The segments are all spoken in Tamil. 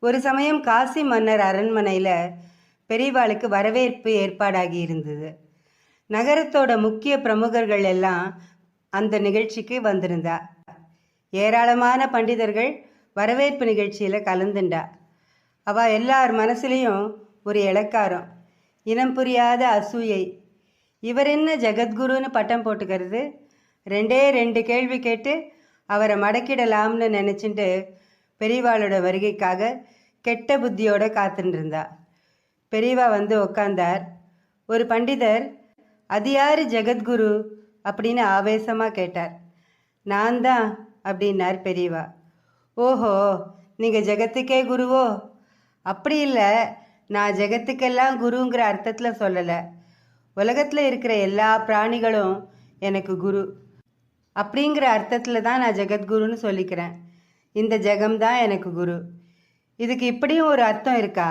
ஒரு சமயம் காசி மன்னர் அரண்மனையில் பெரியவாளுக்கு வரவேற்பு ஏற்பாடாகி இருந்தது. நகரத்தோட முக்கிய பிரமுகர்கள் எல்லாம் அந்த நிகழ்ச்சிக்கு வந்திருந்தா. ஏராளமான பண்டிதர்கள் வரவேற்பு நிகழ்ச்சியில் கலந்துண்டா. அவ எல்லார் மனசுலேயும் ஒரு இலக்காரம் இனம் புரியாத அசூயை இவர் என்ன ஜெகத்குருன்னு பட்டம் போட்டுக்கிறது? ரெண்டே ரெண்டு கேள்வி கேட்டு அவரை மடக்கிடலாம்னு நினச்சிட்டு பெரியவாளோட வருகைக்காக கெட்ட புத்தியோட காத்துட்டுருந்தா பெரியவா வந்து உக்காந்தார். ஒரு பண்டிதர் அது யார் ஜெகத்குரு? அப்படின்னு ஆவேசமாக கேட்டார். நான் தான் அப்படின்னார் பெரியவா. ஓஹோ நீங்கள் ஜெகத்துக்கே குருவோ? அப்படி இல்லை நான் ஜெகத்துக்கெல்லாம் குருங்கிற அர்த்தத்தில் சொல்லலை. உலகத்தில் இருக்கிற எல்லா பிராணிகளும் எனக்கு குரு. அப்படிங்கிற அர்த்தத்தில் தான் நான் ஜெகத்குருன்னு சொல்லிக்கிறேன். இந்த ஜெகம் தான் எனக்கு குரு. இதுக்கு இப்படியும் ஒரு அர்த்தம் இருக்கா?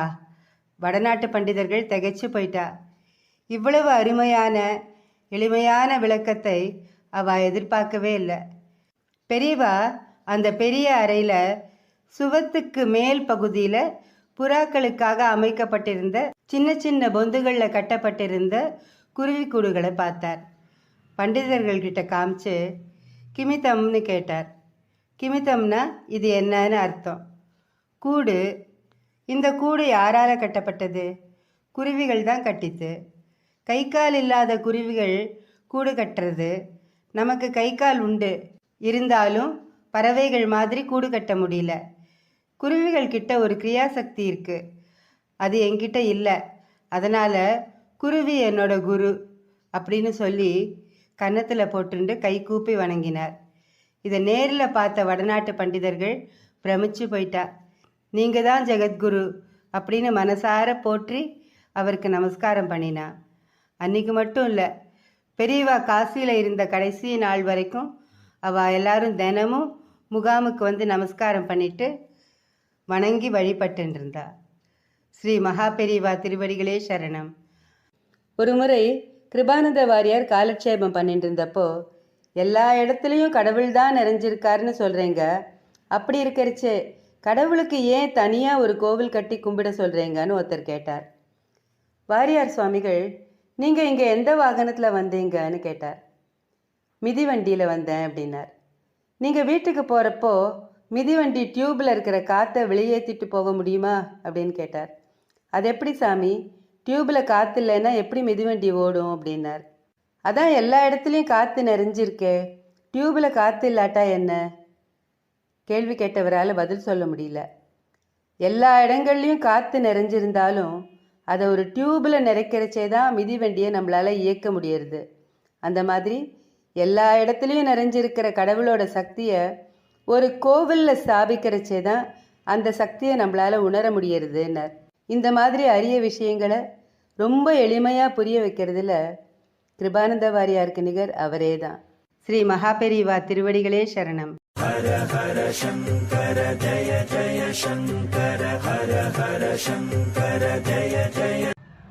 வடநாட்டு பண்டிதர்கள் திகைச்சு போயிட்டா. இவ்வளவு அருமையான எளிமையான விளக்கத்தை அவ எதிர்பார்க்கவே இல்லை. பெரியவா அந்த பெரிய அறையில் சுவத்துக்கு மேல் பகுதியில் புறாக்களுக்காக அமைக்கப்பட்டிருந்த சின்ன சின்ன பொந்துகளில் கட்டப்பட்டிருந்த குருவி கூடுகளை பார்த்தார். பண்டிதர்கள்கிட்ட காமிச்சு கிமித்தம்னு கேட்டார். கிமித்தம்னா இது என்னன்னு அர்த்தம். கூடு. இந்த கூடு யாரால் கட்டப்பட்டது? குருவிகள் தான் கட்டித்து. கை கால் இல்லாத குருவிகள் கூடு கட்டுறது. நமக்கு கை கால் உண்டு. இருந்தாலும் பறவைகள் மாதிரி கூடு கட்ட முடியல. குருவிகள் கிட்ட ஒரு கிரியாசக்தி இருக்குது அது என்கிட்ட இல்லை. அதனால் குருவி என்னோட குரு அப்படின்னு சொல்லி கன்னத்தில் போட்டுண்டு கை கூப்பி வணங்கினார். இதை நேரில் பார்த்த வடநாட்டு பண்டிதர்கள் பிரமிச்சு போயிட்டா. நீங்கள் தான் ஜெகத்குரு அப்படின்னு மனசார போற்றி அவருக்கு நமஸ்காரம் பண்ணினா. அன்னைக்கு மட்டும் இல்லை பெரியவா காசியில் இருந்த கடைசி நாள் வரைக்கும் அவள் எல்லாரும் தினமும் முகாமுக்கு வந்து நமஸ்காரம் பண்ணிட்டு வணங்கி வழிபட்டுன்னு இருந்தா ஸ்ரீ மகா பெரியவா திருவடிகளே சரணம். ஒரு முறை கிருபானந்த வாரியார் காலட்சேபம் பண்ணிட்டு இருந்தப்போ எல்லா இடத்துலையும் கடவுள் தான் நிறைஞ்சிருக்காருன்னு சொல்கிறீங்க அப்படி இருக்கிறச்சே கடவுளுக்கு ஏன் தனியாக ஒரு கோவில் கட்டி கும்பிட சொல்கிறீங்கன்னு ஒருத்தர் கேட்டார். வாரியார் சுவாமிகள் நீங்கள் இங்கே எந்த வாகனத்தில் வந்தீங்கன்னு கேட்டார். மிதி வண்டியில் வந்தேன் அப்படின்னார். நீங்கள் வீட்டுக்கு போகிறப்போ மிதிவண்டி டியூப்பில் இருக்கிற காற்றை வெளியேற்றிட்டு போக முடியுமா? அப்படின்னு கேட்டார். அது எப்படி சாமி? டியூப்பில் காற்று இல்லைன்னா எப்படி மிதிவண்டி ஓடும் அப்படின்னார். அதான் எல்லா இடத்துலையும் காற்று நிறைஞ்சிருக்கே டியூப்பில் காற்று இல்லாட்டா என்ன? கேள்வி கேட்டவரால் பதில் சொல்ல முடியல. எல்லா இடங்கள்லையும் காற்று நிறைஞ்சிருந்தாலும் அதை ஒரு டியூப்பில் நிறைக்கிறச்சே தான் மிதிவண்டியை நம்மளால் இயக்க முடியறது. அந்த மாதிரி எல்லா இடத்துலையும் நிறைஞ்சிருக்கிற கடவுளோட சக்தியை ஒரு கோவிலில் ஸ்தாபிக்கிறச்சே தான் அந்த சக்தியை நம்மளால் உணர முடியறதுன்னார். இந்த மாதிரி அரிய விஷயங்களை ரொம்ப எளிமையாக புரிய வைக்கிறதுல கிருபானந்த வாரியாருக்கு நிகர் அவரே தான் ஸ்ரீ மகாபெரிவா திருவடிகளே சரணம். ஹர ஹர சங்கர ஜய ஜய சங்கர ஹர ஹர சங்கர ஜய ஜய